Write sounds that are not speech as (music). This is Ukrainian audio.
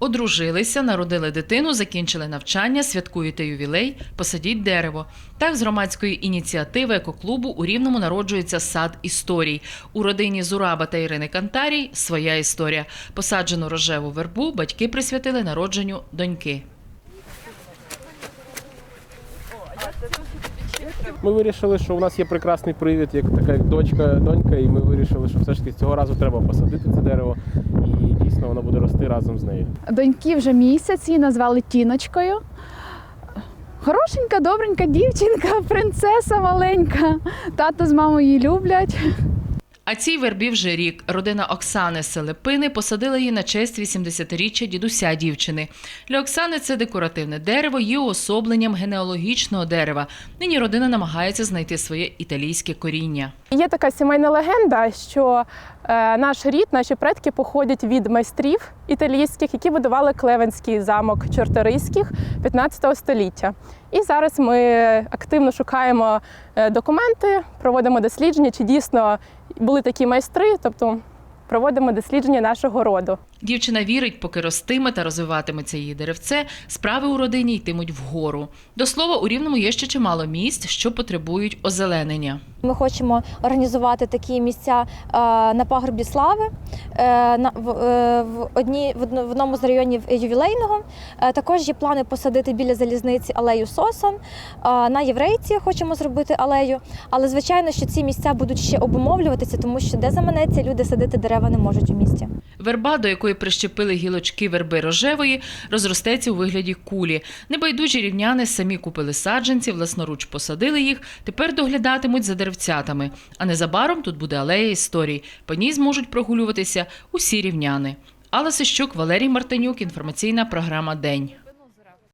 Одружилися, народили дитину, закінчили навчання, святкуєте ювілей, посадіть дерево. Так, з громадської ініціативи екоклубу у Рівному народжується сад історій. У родині Зураба та Ірини Кантарій своя історія. Посаджену рожеву вербу батьки присвятили народженню доньки. Ми вирішили, що у нас є прекрасний привід, як така як дочка, донька, і ми вирішили, що все ж таки цього разу треба посадити це дерево, і дійсно воно буде рости разом з нею. Доньки вже місяць, її назвали Тіночкою. Хорошенька, добренька дівчинка, (laughs) принцеса маленька. Тато з мамою її люблять. А цій вербі вже рік. Родина Оксани Селепини посадила її на честь 80-річчя дідуся дівчини. Для Оксани це декоративне дерево є уособленням генеалогічного дерева. Нині родина намагається знайти своє італійське коріння. Є така сімейна легенда, що е, наш рід, наші предки походять від майстрів італійських, які будували Клевенський замок чорторийських 15 століття. І зараз ми активно шукаємо е, документи, проводимо дослідження, чи дійсно були такі майстри, тобто проводимо дослідження нашого роду. Дівчина вірить, поки ростиме та розвиватиметься її деревце, справи у родині йтимуть вгору. До слова, у рівному є ще чимало місць, що потребують озеленення. Ми хочемо організувати такі місця е, на пагорбі слави в, е, в одній в одно- в одному з районів ювілейного. Е, Також є плани посадити біля залізниці алею сосен. Е, На єврейці хочемо зробити алею. Але звичайно, що ці місця будуть ще обумовлюватися, тому що де заманеться, люди садити дерева не можуть у місті. Верба, до якої прищепили гілочки верби рожевої, розростеться у вигляді кулі. Небайдужі рівняни самі купили саджанці, власноруч посадили їх, тепер доглядатимуть за деревцятами. А незабаром тут буде алея історій. По ній зможуть прогулюватися усі рівняни. Алла Сищук, Валерій Мартинюк, інформаційна програма День.